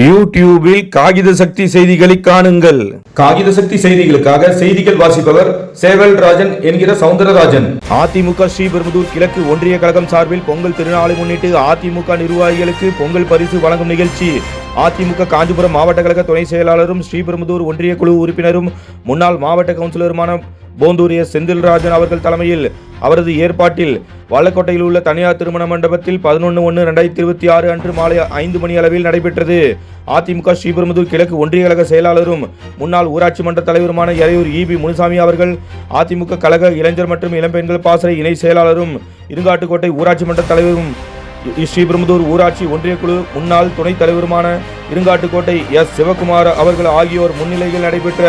யூடியூபில் காகித சக்தி செய்திகளை காணுங்கள். காகித சக்தி செய்திகளுக்காக செய்திகள் வாசிப்பவர் சேவல் ராஜன் என்கிற சவுந்தரராஜன். அதிமுக ஸ்ரீபெரும்புதூர் கிழக்கு ஒன்றிய கழகம் சார்பில் பொங்கல் திருநாளை முன்னிட்டு அதிமுக நிர்வாகிகளுக்கு பொங்கல் பரிசு வழங்கும் நிகழ்ச்சி. அதிமுக காஞ்சிபுரம் மாவட்ட கழக துணை செயலாளரும் ஸ்ரீபெரும்புதூர் ஒன்றிய குழு உறுப்பினரும் முன்னாள் மாவட்ட கவுன்சிலருமான போந்தூர் எஸ் செந்தில்ராஜன் அவர்கள் தலைமையில் அவரது ஏற்பாட்டில் வாழக்கோட்டையில் உள்ள தனியார் திருமண மண்டபத்தில் பதினொன்று ஒன்று ரெண்டாயிரத்தி இருபத்தி ஆறு அன்று மாலை ஐந்து மணி அளவில் நடைபெற்றது. அதிமுக ஸ்ரீபெரும்புதூர் கிழக்கு ஒன்றிய கழக செயலாளரும் முன்னாள் ஊராட்சி மன்ற தலைவருமான எறையூர் இபி முனுசாமி அவர்கள் அதிமுக கழக இளைஞர் மற்றும் இளம்பெண்கள் பாசறை இணை செயலாளரும் இருங்காட்டுக்கோட்டை ஊராட்சி மன்ற தலைவரும் ஸ்ரீபெரும்புதூர் ஊராட்சி ஒன்றிய குழு முன்னாள் துணைத் தலைவருமான இருங்காட்டுக்கோட்டை எஸ். சிவகுமார் அவர்கள் ஆகியோர் முன்னிலையில் நடைபெற்ற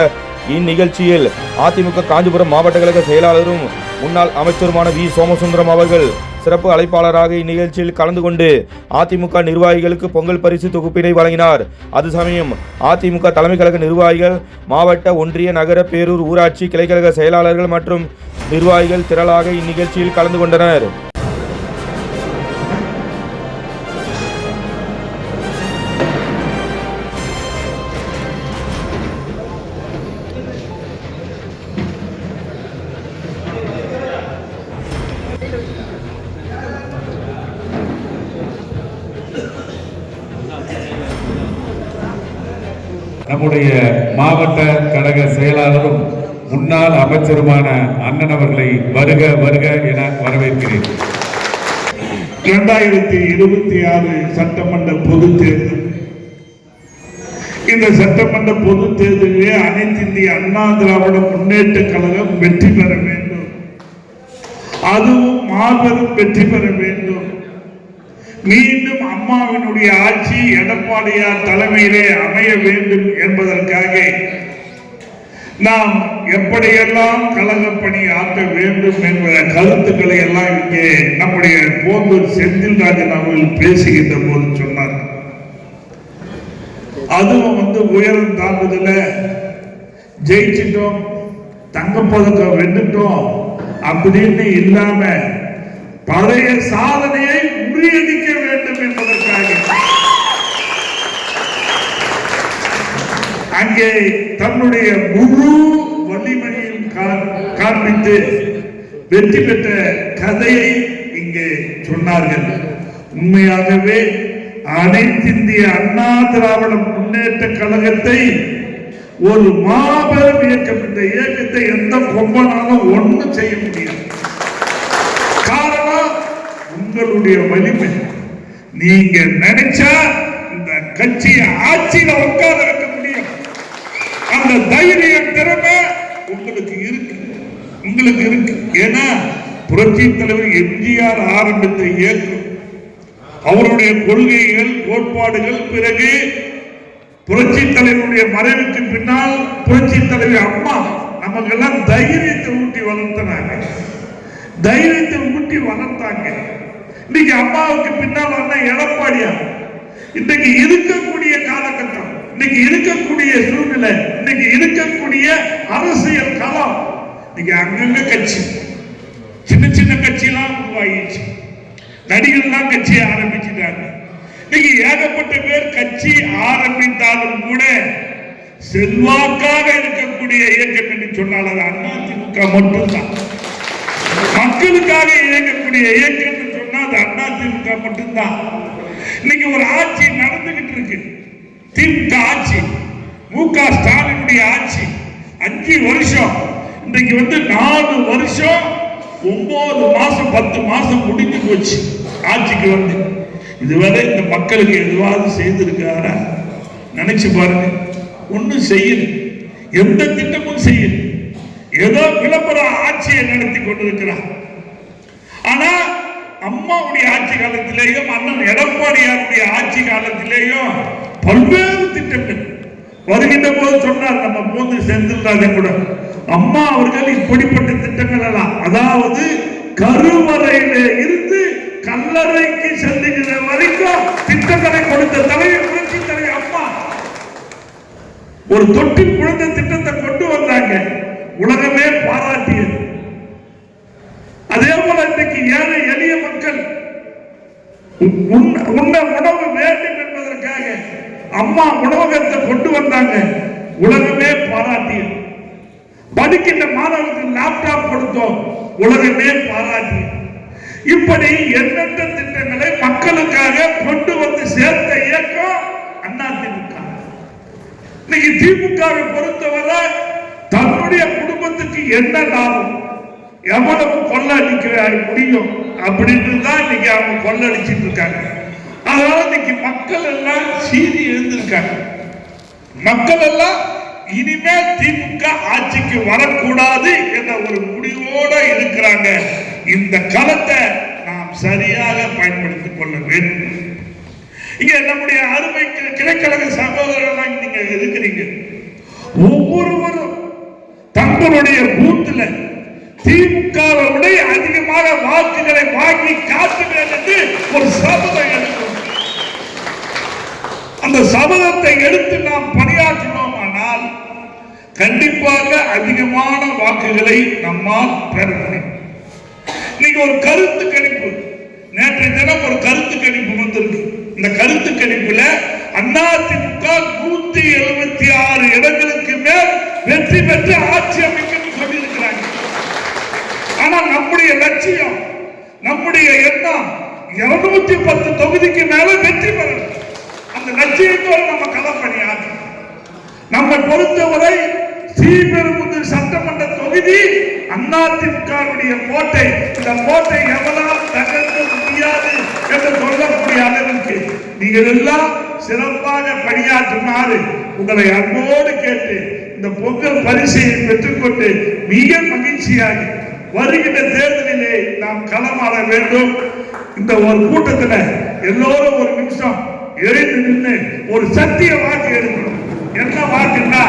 இந்நிகழ்ச்சியில் அதிமுக காஞ்சிபுரம் மாவட்ட கழக செயலாளரும் முன்னாள் அமைச்சருமான வி. சோமசுந்தரம் அவர்கள் சிறப்பு அழைப்பாளராக இந்நிகழ்ச்சியில் கலந்து கொண்டு அதிமுக நிர்வாகிகளுக்கு பொங்கல் பரிசு தொகுப்பினை வழங்கினார். அது சமயம் அதிமுக தலைமை கழக நிர்வாகிகள் மாவட்ட ஒன்றிய நகர பேரூர் ஊராட்சி கிளைக்கழக செயலாளர்கள் மற்றும் நிர்வாகிகள் திரளாக இந்நிகழ்ச்சியில் கலந்து கொண்டனர். நம்முடைய மாவட்ட கழக செயலாளரும் முன்னாள் அமைச்சருமான அண்ணன் அவர்களை வருக வருக என வரவேற்கிறேன். இரண்டாயிரத்தி இருபத்தி ஆறு சட்டமன்ற பொது தேர்தல். இந்த சட்டமன்ற பொது தேர்தலிலே அனைத்து இந்திய அண்ணா திராவிட முன்னேற்ற கழகம் வெற்றி பெற வேண்டும். அதுவும் மாபெரும் வெற்றி பெற வேண்டும். மீண்டும் அம்மாவினுடைய ஆட்சி எடப்பாடியார் தலைமையிலே அமைய வேண்டும் என்பதற்காக நாம் எப்படியெல்லாம் கழக பணி ஆற்ற வேண்டும் என்ற கருத்துக்களை எல்லாம் இங்கே நம்முடைய போந்தூர் செந்தில்ராஜன் அவர்கள் பேசுகின்ற போது சொன்னார். அதுவும் வந்து உயரம் தாண்டுதல ஜெயிச்சிட்டோம் தங்கப்பதக்கம் வென்றுட்டோம் அப்படின்னு இல்லாம பழைய சாதனையை முறியடிக்க வேண்டும் என்பதற்காக அங்கே தன்னுடைய முழு வலிமையில் காண்பித்து வெற்றி பெற்ற கதையை இங்கே சொன்னார்கள். உண்மையாகவே அனைத்திந்திய அண்ணா திராவிட முன்னேற்ற கழகத்தை ஒரு மாபெரும் இயக்கம் இந்த இயக்கத்தை எந்த கொம்பனாலும் ஒண்ணும் செய்ய முடியாது. காரணம் உங்களுடைய வலிமை. நீங்க நினைச்சா இந்த கட்சியை ஆட்சியில உட்கார அந்த தைரியம் திறமை உங்களுக்கு இருக்கு. உங்களுக்கு இருக்கு. ஏன்னா புரட்சி தலைவர் எம்ஜிஆர் ஆரம்பித்த இயக்கம் அவருடைய கொள்கைகள் கோட்பாடுகள் பிறகு புரட்சி தலைவருடைய மறைவுக்கு பின்னால் புரட்சி தலைவர் அம்மா நமக்கெல்லாம் தைரியத்தை ஊட்டி வளர்த்தனாங்க. தைரியத்தை ஊட்டி வளர்த்தாங்க. இன்னைக்கு அம்மாவுக்கு பின்னால் வந்த எடப்பாடியா இன்னைக்கு இருக்கக்கூடிய காலகட்டம் இன்னைக்கு இருக்கக்கூடிய சூழ்நிலை இன்னைக்கு இருக்கக்கூடிய அரசியல் களம் இன்னைக்கு அங்கங்க கட்சி சின்ன சின்ன கட்சியெல்லாம் உருவாகிடுச்சு. நடிகர்லாம் கட்சியை ஆரம்பிச்சுட்டாங்க. இன்னைக்கு ஏகப்பட்ட பேர் கட்சி ஆரம்பித்தாலும் கூட செல்வாக்காக இருக்கக்கூடிய இயக்கம் என்று சொன்னால் அது அதிமுக மட்டும்தான். மக்களுக்காக இயங்கக்கூடிய இயக்கம் என்று சொன்னால் அது அதிமுக மட்டும்தான். இன்னைக்கு ஒரு ஆட்சி நடந்துகிட்டு இருக்கு. திமுக ஆட்சி. மு க ஸ்டாலினுடைய ஆட்சி. அஞ்சு வருஷம். இன்றைக்கு வந்து நாலு வருஷம் ஒன்பது மாசம் பத்து மாசம் முடிஞ்சு போச்சு ஆட்சிக்கு வந்து. இதுவரை இந்த மக்களுக்கு எதுவாவது செய்திருக்காரா நினைச்சு பாருங்க. ஒன்றும் செய்யல. எந்த திட்டமும் செய்யல. ஏதோ விளம்பர ஆட்சியை நடத்தி கொண்டிருக்கிறார். ஆனா அம்மாவுடைய ஆட்சி காலத்திலேயும் அண்ணன் எடப்பாடியாருடைய ஆட்சி காலத்திலேயும் பல்வேறு திட்டங்கள். வருகின்ற போது சொன்னார் நம்ம போந்து செந்தில்ராஜன் கூட. அம்மா அவர்கள் இப்படிப்பட்ட திட்டங்கள் எல்லாம் அதாவது கருவறையில இருந்து கல்லறைக்கு செல்லுகிற வரைக்கும் திட்டங்களை கொடுத்த தலைவர் புரட்சி தலை அம்மா. ஒரு தொட்டி குழந்தை திட்டத்தை கொண்டு வந்தாங்க. உலகமே பாராட்டியது. அதே போல இன்னைக்கு ஏழை எளிய மக்கள் உண்ண உணவு வேண்டும் அம்மா உணவகத்தை கொண்டு வந்தாங்க. உலகமே பாராட்டியது. படிக்கின்ற மாணவர்களுக்கு லேப்டாப் கொடுத்தோம். உலகமே பாராட்டி இப்படி எண்ணற்ற திட்டங்களை மக்களுக்காக கொண்டு வந்து சேர்த்த இயக்கம் திமுக. இன்னைக்கு திமுகவை பொறுத்தவரை தன்னுடைய குடும்பத்துக்கு என்ன லாபம்? எவ்வளவு கொள்ள கொள்ளடிக்க முடியும்? அப்படின்னு தான் இன்னைக்கு அவங்க கொள்ளடிச்சிட்டு இருக்காங்க. அதனால இன்னைக்கு மக்கள் எல்லாம் சீறி எழுந்திருக்காங்க. மக்கள் எல்லாம் இனிமேல் திமுக ஆட்சிக்கு வரக்கூடாது என்ற ஒரு முடிவோட இருக்கிறாங்க. இந்த களத்தை நாம் சரியாக பயன்படுத்திக் கொள்ள வேண்டும். இங்க நம்முடைய அருமை கி- கிளைக்கழக சகோதரர்கள் நீங்க இருக்கிறீங்க. ஒவ்வொருவரும் தங்களுடைய பூத்துல திமுகவை விட அதிகமாக வாக்குகளை வாங்கி காட்டுவேன் என்று ஒரு சபதம் அந்த சபதத்தை எடுத்து நாம் பணியாற்றினோமானால் கண்டிப்பாக அதிகமான வாக்குகளை நம்மால் பெற முடியும். இன்னைக்கு ஒரு கருத்து கணிப்பு. நேற்றைய தினம் ஒரு கருத்து கணிப்பு வந்திருக்கு. இந்த கருத்து கணிப்புல அதிமுக நூத்தி எழுபத்தி ஆறு இடங்களுக்கு மேல் வெற்றி பெற்று ஆட்சி அமைக்கும் சொல்லியிருக்கிறாங்க. ஆனா நம்முடைய லட்சியம் நம்முடைய எண்ணம் இருநூத்தி பத்து தொகுதிக்கு மேல வெற்றி பெறணும். அந்த லட்சியத்தோடு நம்ம களப்பணியாற்றணும் நம்மை பொறுத்தவரை ஸ்ரீபெரும்புதூர் சட்டமன்ற தொகுதி அதிமுகவுடைய கோட்டை. இந்த கோட்டை எவரால் தகர்க்க முடியாது என்று சொல்லக்கூடிய அளவிற்கு நீங்கள் எல்லாம் சிறப்பாக பணியாற்றுமாறு உங்களை அன்போடு கேட்டு இந்த பொங்கல் பரிசையை பெற்றுக்கொண்டு மிக மகிழ்ச்சியாக வருகின்ற தேர்தலிலே நாம் களமாட வேண்டும். இந்த ஒரு கூட்டத்தில் எல்லோரும் ஒரு நிமிஷம் எழுந்து நின்று ஒரு சத்திய வாக்கு எழுதணும் என்ன வாக்குன்னா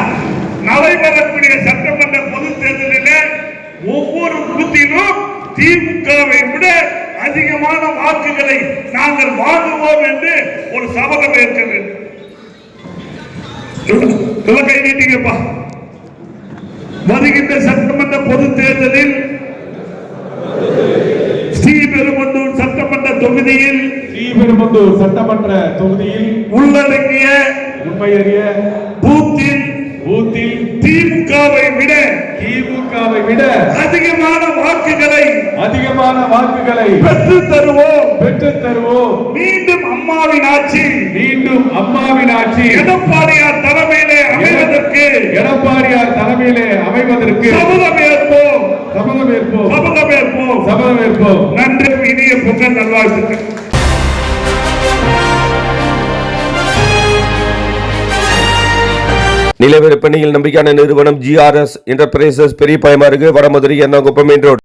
நடைபெறக்கூடிய சட்டமன்ற பொது தேர்தலிலே ஒவ்வொரு பூத்திலும் திமுகவை விட அதிகமான வாக்குகளை நாங்கள் வாங்குவோம் என்று ஒரு சபதம் ஏற்க வேண்டும் கை நீட்டிங்கப்பா. வருகின்ற சட்டமன்ற பொது தேர்தலில் ஸ்ரீபெருமந்தூர் சட்டமன்ற தொகுதியில் ஸ்ரீபெரும்புதூர் சட்டமன்ற தொகுதியில் உள்ளடங்கிய உண்மையறிய பூத்தில் பூத்தில் திமுகவை விட திமுகவை விட அதிகமான வாக்குகளை அதிகமான வாக்குகளை பெற்று தருவோம். பெற்றுத் தருவோம். மீண்டும் அம்மாவின் ஆட்சி. மீண்டும் அம்மாவின் ஆட்சி. எடப்பாடியார் தலைமையிலே அமைவதற்கு எடப்பாடியார் தலைமையிலே அமைவதற்கு சபதம் ஏற்போம். சபதம் ஏற்போம். சபதம் ஏற்போம். சபதம் ஏற்போம். நிலவிற்பனையில் நம்பிக்கையான நிறுவனம் ஜிஆர்எஸ் என்டர்பிரைசஸ் பெரிய பயமாருக்கு வடமதுரை எர்ணாகுப்பம் மெயின் ரோடு